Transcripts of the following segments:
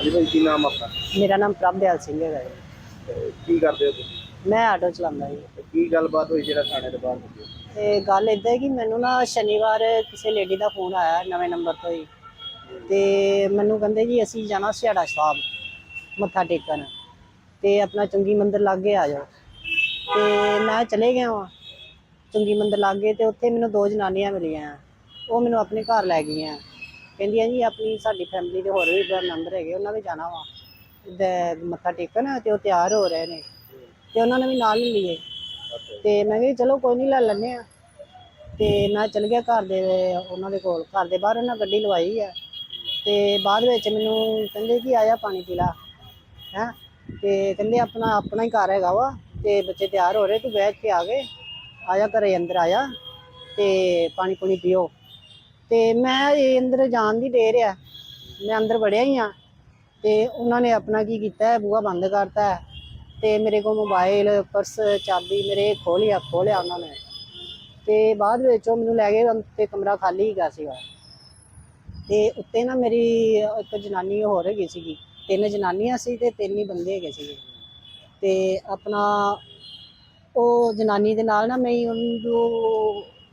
ਹਾਂਜੀ ਭਾਈ ਕੀ ਨਾਮ ਆਪਣਾ? ਮੇਰਾ ਨਾਮ ਪ੍ਰਭਦਿਆਲ ਸਿੰਘ ਹੈਗਾ ਜੀ। ਤੇ ਕੀ ਕਰਦੇ ਹੋ ਤੁਸੀਂ? ਮੈਂ ਆਟੋ ਚਲਾਉਂਦਾ ਜੀ। ਤੇ ਕੀ ਗੱਲਬਾਤ ਹੋਈ ਜਿਹੜਾ ਥਾਣੇ ਦੇ ਬਾਹਰ ਹੁੰਦੀ ਤੇ ਗੱਲ ਇਦਾਂ ਹੈ ਕਿ ਮੈਨੂੰ ਨਾ ਸ਼ਨੀਵਾਰ ਕਿਸੇ ਲੇਡੀ ਦਾ ਫੋਨ ਆਇਆ ਨਵੇਂ ਨੰਬਰ ਤੋਂ ਹੀ ਤੇ ਮੈਨੂੰ ਕਹਿੰਦੇ ਜੀ ਅਸੀਂ ਜਾਣਾ ਸਿਆੜਾ ਸਾਹਿਬ ਮੱਥਾ ਟੇਕਣ। ਤੇ ਆਪਣਾ ਚੁੰਗੀ ਮੰਦਿਰ ਲਾਗੇ ਆ ਜਾਓ। ਤੇ ਮੈਂ ਚਲੇ ਗਿਆ ਵਾਂ ਚੁੰਗੀ ਮੰਦਿਰ ਲਾਗੇ। ਤੇ ਉੱਥੇ ਮੈਨੂੰ ਦੋ ਜਨਾਨੀਆਂ ਮਿਲੀਆਂ। ਉਹ ਮੈਨੂੰ ਆਪਣੇ ਘਰ ਲੈ ਗਈਆਂ। ਕਹਿੰਦੀਆਂ ਜੀ, ਆਪਣੀ ਸਾਡੀ ਫੈਮਿਲੀ ਦੇ ਹੋਰ ਵੀ ਮੈਂਬਰ ਹੈਗੇ, ਉਹਨਾਂ ਵੀ ਜਾਣਾ ਵਾ। ਤੇ ਮੱਥਾ ਟੇਕਣ ਤੇ ਉਹ ਤਿਆਰ ਹੋ ਰਹੇ ਨੇ। ਤੇ ਉਹਨਾਂ ਨੇ ਵੀ ਨਾਲ ਹੀ ਲਈਏ ਤੇ ਮੈਂ ਵੀ ਚਲੋ ਕੋਈ ਨਹੀਂ ਲੈ ਲੈਂਦੇ ਆ ਤੇ ਮੈਂ ਚਲ ਗਿਆ ਘਰ ਦੇ, ਉਹਨਾਂ ਦੇ ਕੋਲ। ਘਰ ਦੇ ਬਾਹਰ ਉਹਨਾਂ ਗੱਡੀ ਲਵਾਈ ਆ। ਤੇ ਬਾਅਦ ਵਿੱਚ ਮੈਨੂੰ ਕਹਿੰਦੇ ਕਿ ਆਇਆ ਪਾਣੀ ਪੀ ਲਾ। ਹੈ? ਤੇ ਕਹਿੰਦੇ ਆਪਣਾ ਆਪਣਾ ਹੀ ਘਰ ਹੈਗਾ ਵਾ। ਤੇ ਬੱਚੇ ਤਿਆਰ ਹੋ ਰਹੇ, ਤੂੰ ਬੈਠ ਕੇ ਆ ਗਏ। ਆਇਆ ਘਰੇ, ਅੰਦਰ ਆਇਆ ਤੇ ਪਾਣੀ ਪੂਣੀ ਪੀਓ। ਤੇ ਮੈਂ ਇਹ ਅੰਦਰ ਜਾਣ ਦੀ ਦੇਰ ਆ। ਮੈਂ ਅੰਦਰ ਵੜਿਆ ਹੀ ਆ ਤੇ ਉਹਨਾਂ ਨੇ ਆਪਣਾ ਕੀ ਕੀਤਾ ਬੂਹਾ ਬੰਦ ਕਰਤਾ ਹੈ ਤੇ ਮੇਰੇ ਕੋਲ ਮੋਬਾਈਲ ਪਰਸ ਚਾਬੀ ਮੇਰੇ ਖੋਲਿਆ ਖੋਲਿਆ ਉਹਨਾਂ ਨੇ। ਤੇ ਬਾਅਦ ਵਿੱਚ ਉਹ ਮੈਨੂੰ ਲੈ ਗਏ ਤੇ ਕਮਰਾ ਖਾਲੀ ਹੀ ਗਿਆ ਸੀਗਾ। ਤੇ ਉੱਤੇ ਨਾ ਮੇਰੀ ਇੱਕ ਜਨਾਨੀ ਹੋਰ ਹੈਗੀ ਸੀਗੀ। ਤਿੰਨ ਜਨਾਨੀਆਂ ਸੀ ਤੇ ਤਿੰਨ ਹੀ ਬੰਦੇ ਹੈਗੇ ਸੀਗੇ। ਤੇ ਆਪਣਾ ਉਹ ਜਨਾਨੀ ਦੇ ਨਾਲ ਨਾ ਮੈਂ ਉਹਨੂੰ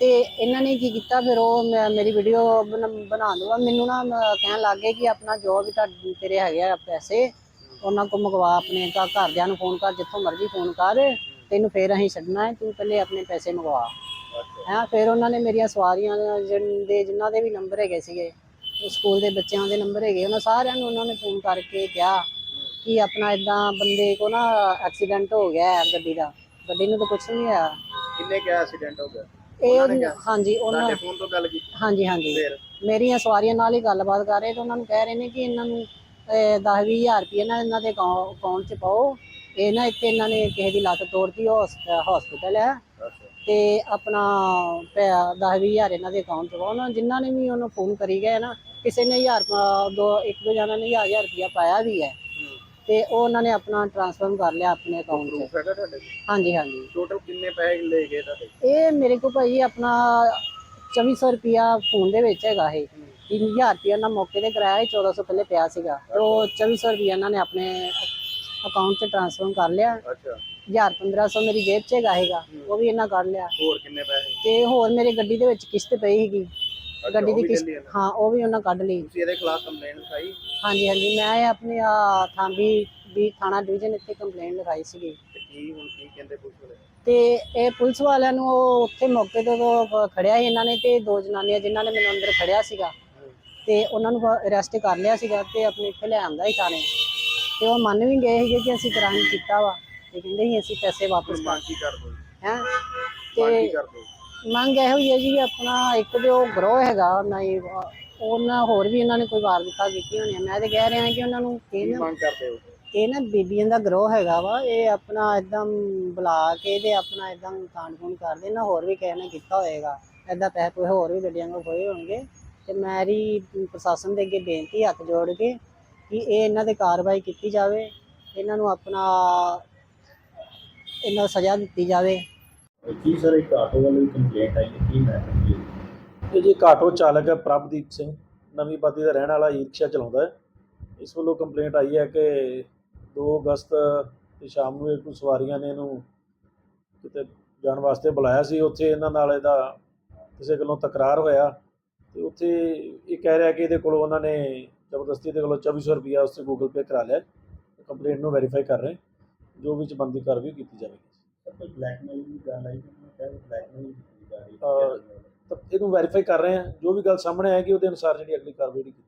ਤੇ ਇਹਨਾਂ ਨੇ ਕੀ ਕੀਤਾ, ਫਿਰ ਉਹ ਮੈਂ- ਮੇਰੀ ਵੀਡੀਓ ਬਣਾ ਦੂਗਾ ਮੈਨੂੰ ਨਾ, ਮ- ਕਹਿਣ ਲੱਗ ਗਏ ਕਿ ਆਪਣਾ ਜੋ ਵੀ ਤੁਹਾਡੇ, ਤੇਰੇ ਹੈਗੇ ਆ ਪੈਸੇ, ਉਹਨਾਂ ਕੋ ਮੰਗਵਾ ਆਪਣੇ ਘਰ, ਘਰਦਿਆਂ ਨੂੰ ਫੋਨ ਕਰ, ਜਿੱਥੋਂ ਮਰਜ਼ੀ ਫੋਨ ਕਰ। ਤੈਨੂੰ ਫੇਰ ਅਸੀਂ ਛੱਡਣਾ ਹੈ, ਤੂੰ ਪਹਿਲੇ ਆਪਣੇ ਪੈਸੇ ਮੰਗਵਾ। ਹੈਂ, ਫਿਰ ਉਹਨਾਂ ਨੇ ਮੇਰੀਆਂ ਸਵਾਰੀਆਂ ਜਿਨ- ਦੇ, ਜਿਨ੍ਹਾਂ ਦੇ ਵੀ ਨੰਬਰ ਹੈਗੇ ਸੀਗੇ, ਉਹ ਸਕੂਲ ਦੇ ਬੱਚਿਆਂ ਦੇ ਨੰਬਰ ਹੈਗੇ, ਉਹਨਾਂ ਸਾਰਿਆਂ ਨੂੰ ਉਹਨਾਂ ਨੇ ਫੋਨ ਕਰਕੇ ਕਿਹਾ ਕਿ ਆਪਣਾ ਇਦਾਂ ਬੰਦੇ ਕੋ ਨਾ ਐਕਸੀਡੈਂਟ ਹੋ ਗਿਆ ਹੈ ਗੱਡੀ ਦਾ। ਗੱਡੀ ਨੂੰ ਤਾਂ ਕੁਝ ਨਹੀਂ ਹੋਇਆ ਕਿੰਨੇ ਕਿਹਾ ਐਕਸੀਡੈਂਟ ਹੋ ਗਿਆ ਇਹ? ਹਾਂਜੀ ਉਹਨਾਂ ਤੁਹਾਡੇ ਫੋਨ ਤੋਂ ਗੱਲ ਕੀਤੀ। ਹਾਂਜੀ ਹਾਂਜੀ। ਫਿਰ? ਮੇਰੀਆਂ ਸਵਾਰੀਆਂ ਨਾਲ ਹੀ ਗੱਲਬਾਤ ਕਰ ਰਹੇ ਤੇ ਉਹਨਾਂ ਨੂੰ ਕਹਿ ਰਹੇ ਨੇ ਕਿ ਇਹਨਾਂ ਨੂੰ 10 ਹਜ਼ਾਰ ਰੁਪਏ ਨਾ ਇਹਨਾਂ ਦੇ ਅਕਾਊਂਟ 'ਚ ਪਾਓ। ਇਹ ਨਾ ਇੱਥੇ ਇਹਨਾਂ ਨੇ ਕਿਸੇ ਦੀ ਲੱਤ ਤੋੜਤੀ ਹਸਪੀਟਲ ਹੈ। ਅੱਛਾ। ਤੇ ਆਪਣਾ 10 ਹਜ਼ਾਰ ਇਹਨਾਂ ਦੇ ਅਕਾਊਂਟ 'ਚ ਪਾਓ। ਉਹਨਾਂ ਜਿਨ੍ਹਾਂ ਨੇ ਵੀ ਉਹਨੂੰ ਫੋਨ ਕਰੀ ਗਏ ਨਾ ਕਿਸੇ ਨੇ ਹਜ਼ਾਰ ਪਾ- ਦੋ ਇੱਕ ਦੋ ਜਣਾਂ ਨੇ ਹਜ਼ਾਰ ਹਜ਼ਾਰ ਰੁਪਇਆ ਪਾਇਆ ਵੀ ਹੈ। ਤੇ ਉਹ ਉਹਨਾਂ ਨੇ ਆਪਣਾ ਟ੍ਰਾਂਸਫਰ ਕਰ ਲਿਆ ਆਪਣੇ ਅਕਾਊਂਟ 'ਚ ਪ੍ਰੂਫ ਹੈਗਾ ਤੁਹਾਡੇ ਹਾਂਜੀ ਹਾਂਜੀ। ਟੋਟਲ ਕਿੰਨੇ ਪੈਸੇ ਲੈ ਗਏ ਤੁਹਾਡੇ? ਇਹ ਮੇਰੇ ਕੋਲ ਭਾਈ ਆਪਣਾ 2400 ਰੁਪਿਆ ਫੋਨ ਦੇ ਵਿੱਚ ਹੈਗਾ ਇਹ। 3000 ਰੁਪਿਆ ਨਾ ਮੌਕੇ ਤੇ ਕਰਾਇਆ ਸੀ 1400 ਪਹਿਲੇ ਪਿਆ ਸੀਗਾ। ਤੇ ਉਹ 2400 ਰੁਪਿਆ ਇਹਨਾਂ ਨੇ ਆਪਣੇ ਅਕਾਊਂਟ 'ਚ ਟ੍ਰਾਂਸਫਰ ਕਰ ਲਿਆ। ਅੱਛਾ। 1000 1500 ਮੇਰੀ ਜੇਬ 'ਚ ਹੈਗਾ ਹੈਗਾ ਉਹ ਵੀ ਇਹਨਾਂ ਕੱਢ ਲਿਆ। ਹੋਰ ਕਿੰਨੇ ਪੈਸੇ? ਤੇ ਹੋਰ ਮੇਰੇ ਗੱਡੀ ਦੇ ਵਿੱਚ ਕਿਸ਼ਤ ਪਈ ਸੀਗੀ। ਗੱਡੀ ਦੀ ਕਿਸ਼ਤ। ਹਾਂ ਉਹ ਵੀ ਉਹਨਾਂ ਕੱਢ ਲਈ। ਤੁਸੀਂ ਇਹਦੇ ਖਿਲਾਫ ਕੰਪਲੇਂਟ ਲਿਖਾਈ? ਹਾਂਜੀ ਹਾਂਜੀ ਮੈਂ ਆਪਣੇ ਆ ਥਾਂਬੀ ਵੀ ਥਾਣਾ ਡਿਵੀਜ਼ਨ ਇੱਥੇ ਕੰਪਲੇਂਟ ਲਿਖਾਈ ਸੀਗੀ। ਤੇ ਕੀ ਹੁਣ ਕੀ ਕਹਿੰਦੇ ਪੁਲਿਸ ਵਾਲੇ? ਤੇ ਇਹ ਪੁਲਿਸ ਵਾਲਿਆਂ ਨੂੰ ਉਹ ਉੱਥੇ ਮੌਕੇ ਤੇ ਉਹ ਖੜਿਆ ਸੀ ਇਹਨਾਂ ਨੇ ਤੇ ਦੋ ਜਨਾਨੀਆਂ ਜਿਨ੍ਹਾਂ ਨੇ ਮੈਨੂੰ ਅੰਦਰ ਖੜਿਆ ਸੀਗਾ। ਤੇ ਉਹਨਾਂ ਨੂੰ ਅਰੈਸਟ ਕਰ ਲਿਆ ਸੀਗਾ ਤੇ ਆਪਣੇ ਇੱਥੇ ਲੈ ਆਂਦਾ ਸੀ ਥਾਣੇ। ਤੇ ਉਹ ਮੰਨ ਵੀ ਗਏ ਸੀਗੇ ਕਿ ਅਸੀਂ ਕ੍ਰਾਈਮ ਕੀਤਾ ਵਾ। ਤੇ ਕਹਿੰਦੇ ਸੀ ਅਸੀਂ ਪੈਸੇ ਵਾਪਸ ਮੰਗ ਕੀ ਕਰ ਦੋ ਹੈ? ਤੇ ਕਰ ਦੋ ਮੰਗ ਇਹੋ ਹੀ ਹੈ ਜੀ ਆਪਣਾ ਇੱਕ ਜੋ ਗਰੋਹ ਹੈਗਾ ਨਹੀਂ ਉਹਨਾਂ ਹੋਰ ਵੀ ਇਹਨਾਂ ਨੇ ਕੋਈ ਵਾਰਦਾਤਾਂ ਕੀਤੀ ਹੋਣੀ ਮੈਂ ਤੇ ਕਹਿ ਰਿਹਾ ਕਿ ਉਹਨਾਂ ਨੂੰ ਕੀ ਇਹ ਨਾ ਮੰਗ ਕਰਦੇ ਹੋ? ਇਹ ਨਾ ਬੀਬੀਆਂ ਦਾ ਗਰੋਹ ਹੈਗਾ ਵਾ ਇਹ ਆਪਣਾ ਇਦਾਂ ਬੁਲਾ ਕੇ ਤੇ ਆਪਣਾ ਇਦਾਂ ਕਾਂਡ ਕੂੰਡ ਕਰਦੇ ਨਾ ਹੋਰ ਵੀ ਕਿਸੇ ਨੇ ਕੀਤਾ ਹੋਏਗਾ। ਇਦਾਂ ਪੈਸੇ ਕੋਈ ਹੋਰ ਵੀ ਗੱਡੀਆਂ ਕੋ ਹੋਏ ਹੋਣਗੇ। ਤੇ ਮੇਰੀ ਪ੍ਰਸ਼ਾਸਨ ਦੇ ਅੱਗੇ ਬੇਨਤੀ ਹੱਥ ਜੋੜ ਕੇ ਕਿ ਇਹ ਇਹਨਾਂ ਤੇ ਕਾਰਵਾਈ ਕੀਤੀ ਜਾਵੇ ਇਹਨਾਂ ਨੂੰ ਆਪਣਾ ਇਹਨਾਂ ਨੂੰ ਸਜ਼ਾ ਦਿੱਤੀ ਜਾਵੇ। ਕੀ ਸਰ, ਇੱਕ ਆਟੋ ਵਾਲੇ ਕੰਪਲੇਂਟ ਆਈ ਹੈ, ਕੀ ਮੈਟਰ ਜੀ ਇਹ ਜੀ ਇੱਕ ਆਟੋ ਚਾਲਕ ਹੈ, ਪ੍ਰਭਦੀਪ ਸਿੰਘ, ਨਵੀਂ ਬਾਦੀ ਦਾ ਰਹਿਣ ਵਾਲਾ ਈ ਰਿਕਸ਼ਾ ਚਲਾਉਂਦਾ ਹੈ। ਇਸ ਵੱਲੋਂ ਕੰਪਲੇਂਟ ਆਈ ਹੈ ਕਿ 2 ਅਗਸਤ ਦੀ ਸ਼ਾਮ ਨੂੰ ਇਹ ਕੁਝ ਸਵਾਰੀਆਂ ਨੇ ਇਹਨੂੰ ਕਿਤੇ ਜਾਣ ਵਾਸਤੇ ਬੁਲਾਇਆ ਸੀ। ਉੱਥੇ ਇਹਨਾਂ ਨਾਲ ਇਹਦਾ ਕਿਸੇ ਗੱਲੋਂ ਤਕਰਾਰ ਹੋਇਆ ਤੇ ਉੱਥੇ ਇਹ ਕਹਿ ਰਿਹਾ ਕਿ ਇਹਦੇ ਕੋਲੋਂ ਉਹਨਾਂ ਨੇ ਜ਼ਬਰਦਸਤੀ ਦੇ ਕੋਲੋਂ 2400 ਰੁਪਇਆ ਉਸ ਤੇ ਗੂਗਲ ਪੇ ਕਰਾ ਲਿਆ। ਕੰਪਲੇਂਟ ਨੂੰ ਵੈਰੀਫਾਈ ਕਰ ਰਹੇ ਜੋ ਵਿੱਚ ਬੰਦੀ ਕਾਰਵਾਈ ਕੀਤੀ ਜਾਵੇਗੀ। ਬਲੈਕਮੇਲ ਦੀ ਗੱਲ ਆਈ ਮੈਂ ਕਹਿੰਦਾ ਬਲੈਕਮੇਲ ਕੀਤੀ ਜਾ ਰਹੀ ਅਹ, ਤਾਂ ਇਹਨੂੰ ਵੈਰੀਫਾਈ ਕਰ ਰਹੇ ਹਾਂ। ਜੋ ਵੀ ਗੱਲ ਸਾਹਮਣੇ ਆਏਗੀ ਉਹਦੇ ਅਨੁਸਾਰ ਜਿਹੜੀ ਅਗਲੀ ਕਾਰਵਾਈ ਕੀਤੀ